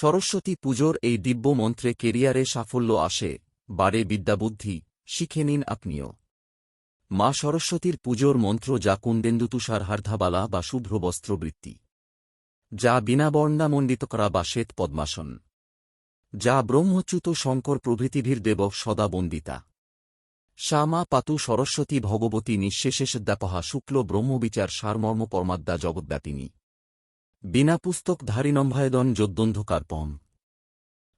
সরস্বতী পুজোর এই দিব্য মন্ত্রে কেরিয়ারে সাফল্য আসে বাড়ে বিদ্যাবুদ্ধি, শিখে নিন আপনিও। মা সরস্বতীর পুজোর মন্ত্র যা কুন্দেন্দুতুষার হার্ধাবালা বা শুভ্র বস্ত্রবৃত্তি। যা বিনাবর্ণামণ্ডিত করা বা শ্বেত পদ্মাসন। যা ব্রহ্মচ্যুত শঙ্কর প্রভৃতিভীর দেব সদা বন্দিতা। শ্যামা পাতু সরস্বতী ভগবতী নিঃশেষেষদ্যাপহা শুক্ল ব্রহ্মবিচার সারমর্ম পরমাদ্যা জগদ্ব্যাপিনী। বিনা পুস্তক ধারিনম্ভায়দন যোদ্বন্ধকার পম।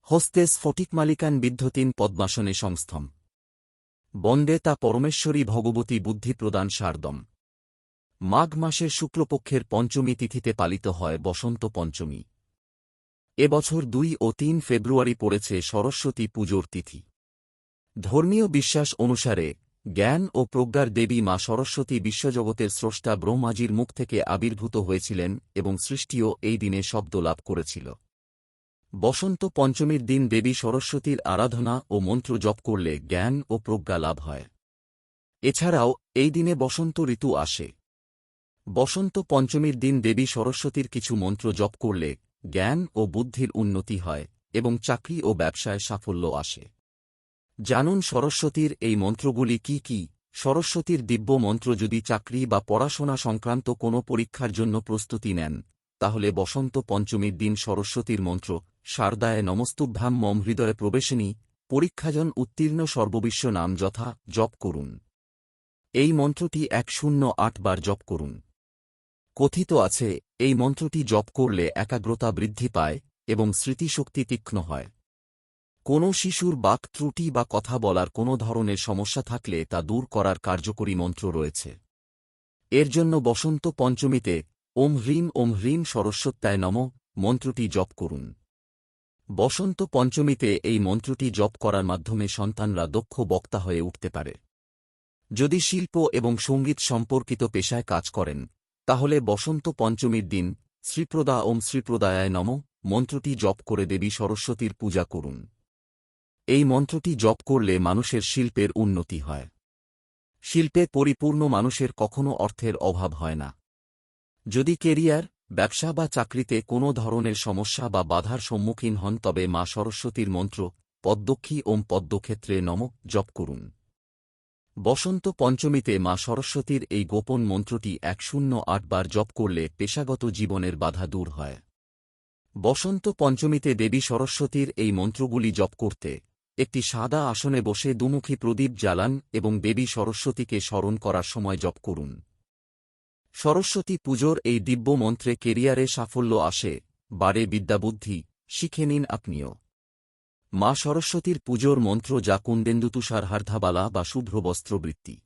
হস্তে স্ফটিক মালিকান বিদ্ধতিন পদ্মাসনে সংস্থম। বন্দে তা পরমেশ্বরী ভগবতী বুদ্ধিপ্রদান সারদম। মাঘ মাসের শুক্লপক্ষের পঞ্চমী তিথিতে পালিত হয় বসন্ত পঞ্চমী। এবছর দুই ও তিন ফেব্রুয়ারি পড়েছে সরস্বতী পুজোর তিথি। ধর্মীয় বিশ্বাস অনুসারে জ্ঞান ও প্রজ্ঞার দেবী মা সরস্বতী বিশ্বজগতের স্রষ্টা ব্রহ্মাজির মুখ থেকে আবির্ভূত হয়েছিলেন এবং সৃষ্টিও এই দিনে শব্দ লাভ করেছিল। বসন্ত পঞ্চমীর দিন দেবী সরস্বতীর আরাধনা ও মন্ত্র জপ করলে জ্ঞান ও প্রজ্ঞা লাভ হয়। এছাড়াও, এই দিনে বসন্ত ঋতু আসে। বসন্ত পঞ্চমীর দিন দেবী সরস্বতীর কিছু মন্ত্র জপ করলে জ্ঞান ও বুদ্ধির উন্নতি হয় এবং চাকরি ও ব্যবসায় সাফল্য আসে। জানুন সরস্বতীর এই মন্ত্রগুলি কি কি। সরস্বতীর দিব্য মন্ত্র যদি চাকরি বা পড়াশোনা সংক্রান্ত কোনো পরীক্ষার জন্য প্রস্তুতি নেন, তাহলে বসন্ত পঞ্চমীর দিন সরস্বতীর মন্ত্র, শারদায় নমস্তুভ্যাম মম হৃদয়ে প্রবেশিনী, পরীক্ষাজন উত্তীর্ণ সর্ববিশ্ব নাম যথা, জপ করুন। এই মন্ত্রটি এক শূন্য আট বার জপ করুন। কথিত আছে, এই মন্ত্রটি জপ করলে একাগ্রতা বৃদ্ধি পায় এবং স্মৃতিশক্তি তীক্ষ্ণ হয়। কোনো শিশুর বাক ত্রুটি বা কথা বলার কোনো ধরনের সমস্যা থাকলে তা দূর করার কার্যকরী মন্ত্র রয়েছে। এর জন্য বসন্ত পঞ্চমীতে, ওম হ্রিম ওম হ্রিম সরস্বত্যায় নম, মন্ত্রটি জপ করুন। বসন্ত পঞ্চমীতে এই মন্ত্রটি জপ করার মাধ্যমে সন্তানরা দক্ষ বক্তা হয়ে উঠতে পারে। যদি শিল্প এবং সংগীত সম্পর্কিত পেশায় কাজ করেন, তাহলে বসন্ত পঞ্চমীর দিন শ্রীপ্রদা ওম শ্রীপ্রদায়ায় নম, মন্ত্রটি জপ করে দেবী সরস্বতীর পূজা করুন। এই মন্ত্রটি জপ করলে মানুষের শিল্পের উন্নতি হয়। শিল্পে পরিপূর্ণ মানুষের কখনো অর্থের অভাব হয় না। যদি কেরিয়ার, ব্যবসা বা চাকরিতে কোনো ধরনের সমস্যা বা বাধার সম্মুখীন হন তবে মা সরস্বতীর মন্ত্র, পদ্মক্ষী ওম পদ্মক্ষেত্রে নমক জপ করুন। বসন্ত পঞ্চমীতে মা সরস্বতীর এই গোপন মন্ত্রটি এক শূন্য আটবার জপ করলে পেশাগত জীবনের বাধা দূর হয়। বসন্ত পঞ্চমীতে দেবী সরস্বতীর এই মন্ত্রগুলি জপ করতে একটি সাদা আসনে বসে দুমুখী প্রদীপ জ্বালান এবং দেবী সরস্বতীকে স্মরণ করার সময় জপ করুন। সরস্বতী পুজোর এই দিব্য মন্ত্রে কেরিয়ারে সাফল্য আসে বাড়ে বিদ্যাবুদ্ধি, শিখে নিন আপনিও। মা সরস্বতীর পুজোর মন্ত্র যা কুন্দেন্দুতুষার হার্ধাবালা বা শুভ্র বস্ত্রবৃত্তি,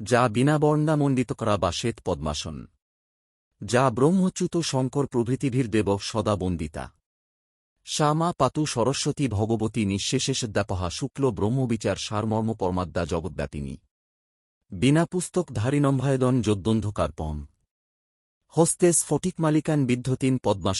যা বিনা বর্ণামণ্ডিত করা বা শ্বেত পদ্মাসন, যা ব্রহ্মচ্যুত শঙ্কর প্রভৃতিভীর দেব সদা বন্দিতা। শ্যামা পাতু সরস্বতী ভগবতী নিঃশেষেষদ্যাপহা শুক্ল ব্রহ্মবিচার সারমর্ম পরমাদ্যা জগদ্ব্যাপিনী। বিনা পুস্তক ধারিনম্ভায়দন যদ্বন্ধকার পম হস্তে স্ফটিক মালিকান বিদ্ধতিন পদ্মাস